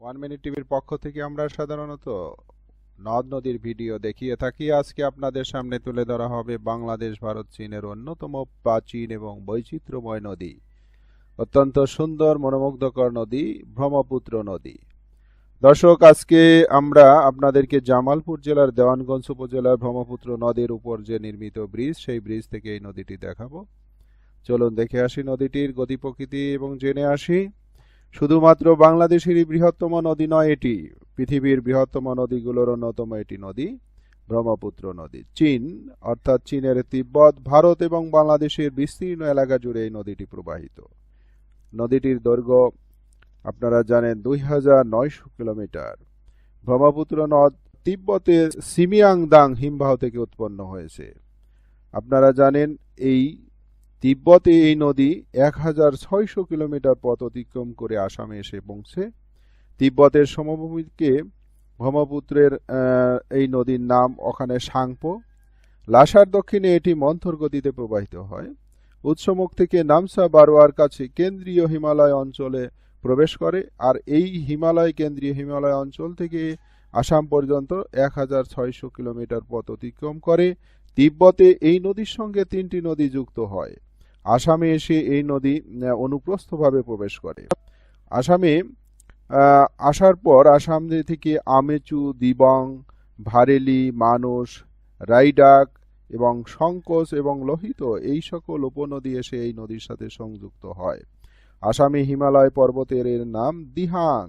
One minute টিভির পক্ষ থেকে আমরা সাধারণত নদ নদীর ভিডিও দেখিয়ে থাকি। আজকে আপনাদের সামনে তুলে ধরা হবে বাংলাদেশ, ভারত, চীনের অন্যতম প্রাচীন এবং বৈচিত্র্যময় নদী। অত্যন্ত সুন্দর, মনোমুগ্ধকর নদী, ব্রহ্মপুত্র নদী। দর্শক, আজকে আমরা আপনাদেরকে জামালপুর জেলার দেওয়ানগঞ্জ উপজেলার ব্রহ্মপুত্র নদীর উপর যে নির্মিত ব্রিজ, সেই ব্রিজ থেকে এই নদীটি দেখাবো। চলুন দেখে আসি নদীটির গতি প্রকৃতি এবং জেনে আসি শুধুমাত্র বাংলাদেশেরই বৃহত্তম নদী নয় এটি। পৃথিবীর বৃহত্তম নদীগুলোর অন্যতম এটি নদী, ব্রহ্মপুত্র নদী। চীন, অর্থাৎ চীনের তিব্বত, ভারত এবং বাংলাদেশের বিস্তীর্ণ এলাকা জুড়ে এই নদীটি প্রবাহিত। নদীটির দৈর্ঘ্য, আপনারা জানেন, দুই হাজার নয়শো কিলোমিটার। ব্রহ্মপুত্র নদ তিব্বতের সিমিয়াংদাং হিমবাহ থেকে উৎপন্ন হয়েছে। আপনারা জানেন, এই তিব্বতে এই নদী এক হাজার ছয়শো কিলোমিটার পথ অতিক্রম করে আসামে এসে পৌঁছে। তিব্বতের সমভূমিকে ব্রহ্মপুত্রের এই নদীর নাম ওখানে সাংপো। লাসার দক্ষিণে এটি মন্থর গতিতে প্রবাহিত হয়। উৎসমুখ থেকে নামসা বারোয়ার কাছে কেন্দ্রীয় হিমালয় অঞ্চলে প্রবেশ করে আর এই হিমালয় কেন্দ্রীয় হিমালয় অঞ্চল থেকে আসাম পর্যন্ত এক হাজার ছয়শো কিলোমিটার পথ অতিক্রম করে। তিব্বতে এই নদীর সঙ্গে তিনটি নদী যুক্ত হয়। আসামে এসে এই নদী অনুপ্রস্থভাবে প্রবেশ করে। আসামে আসার পর আসাম থেকে আমেচু, দিবং, ভারেলি, মানস, রাইডাক এবং সংকোচ এবং লোহিত এই সকল উপনদী এসে এই নদীর সাথে সংযুক্ত হয়। আসামে হিমালয় পর্বতের এর নাম দিহাং।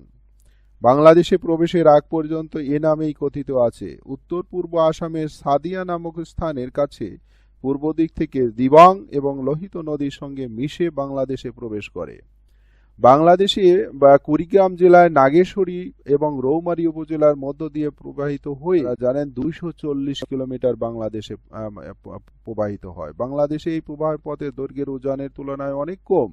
বাংলাদেশে প্রবেশের আগ পর্যন্ত এ নামেই কথিত আছে। উত্তর পূর্ব আসামের সাদিয়া নামক স্থানের কাছে পূর্ব দিক থেকে দিবাং এবং লোহিত নদীর সঙ্গে মিশে বাংলাদেশে প্রবেশ করে। বাংলাদেশে বা কুড়িগ্রাম জেলায় নাগেশ্বরী এবং রৌমারী উপজেলার মধ্য দিয়ে প্রবাহিত হয়ে জানেন দুইশো চল্লিশ কিলোমিটার বাংলাদেশে প্রবাহিত হয়। বাংলাদেশে এই প্রবাহ পথে দৈর্ঘ্যের উজানের তুলনায় অনেক কম।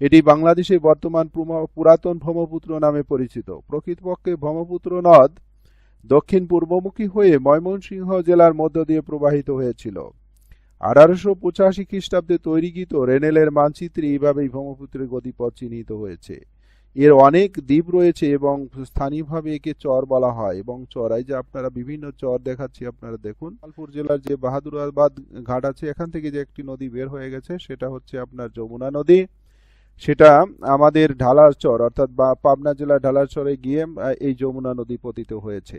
এটি বাংলাদেশে বর্তমান পুরাতন ব্রহ্মপুত্র নামে পরিচিত। প্রকৃতপক্ষে ব্রহ্মপুত্র নদ দক্ষিণ পূর্বমুখী হয়ে ময়মনসিংহ জেলার মধ্য দিয়ে প্রবাহিত হয়েছিল। আঠারোশো পঁচাশি খ্রিস্টাব্দে তৈরিকৃত রেনেলের মানচিত্রে এইভাবেই ব্রহ্মপুত্রের গতিপথ চিহ্নিত হয়েছে। এর অনেক দ্বীপ রয়েছে এবং স্থানীয়ভাবে একে চর বলা হয় এবং চরাই যে আপনারা বিভিন্ন চর দেখাচ্ছি, আপনারা দেখুন। লালপুর জেলার যে বাহাদুরাবাদ ঘাট আছে, এখান থেকে যে একটি নদী বের হয়ে গেছে, সেটা হচ্ছে আপনার যমুনা নদী। সেটা আমাদের ঢালার চর, অর্থাৎ পাবনা জেলার ঢালার চরে গিয়ে এই যমুনা নদী পতিত হয়েছে।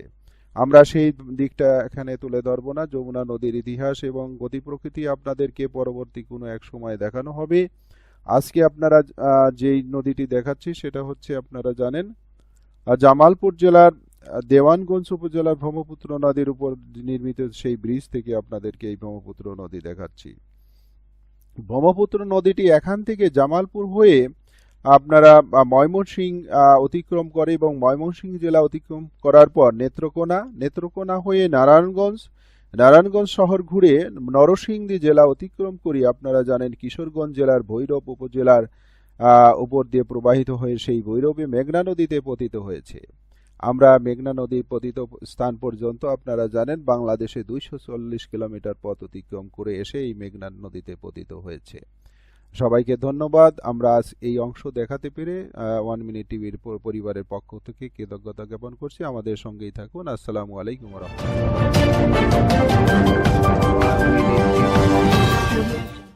আমরা সেই দিকটা এখানে তুলে ধরবো না। যমুনা নদীর ইতিহাস এবং গতি প্রকৃতি আপনাদেরকে পরবর্তী কোনো এক সময় দেখানো হবে। আজকে আপনারা যেই নদীটি দেখাচ্ছি সেটা হচ্ছে আপনারা জানেন জামালপুর জেলার দেওয়ানগঞ্জ উপজেলার ব্রহ্মপুত্র নদীর উপর নির্মিত সেই ব্রিজ থেকে আপনাদেরকে এই ব্রহ্মপুত্র নদী দেখাচ্ছি। ব্রহ্মপুত্র নদীটি এখান থেকে জামালপুর হয়ে আপনারা ময়মনসিংহ অতিক্রম করে এবং ময়মনসিংহ জেলা অতিক্রম করার পর নেত্রকোনা নেত্রকোনা হয়ে নারায়ণগঞ্জ নারায়ণগঞ্জ শহর ঘুরে নরসিংদী জেলা অতিক্রম করে। আপনারা জানেন কিশোরগঞ্জ জেলার ভৈরব উপজেলার উপর দিয়ে প্রবাহিত হয়ে সেই ভৈরবে মেঘনা নদীতে পতিত হয়েছে। আমরা মেঘনা নদী পতিত স্থান পর্যন্ত, আপনারা জানেন, বাংলাদেশে দুইশো চল্লিশ কিলোমিটার পথ অতিক্রম করে এসে এই মেঘনা নদীতে পতিত হয়েছে। সবাইকে ধন্যবাদ। আমরা আজ এই অংশ দেখাতে পেরে ওয়ান মিনিট টিভির পরিবারের পক্ষ থেকে কৃতজ্ঞতা জ্ঞাপন করছি। আমাদের সঙ্গেই থাকুন। আসসালামু আলাইকুম রহমতুল্লাহ।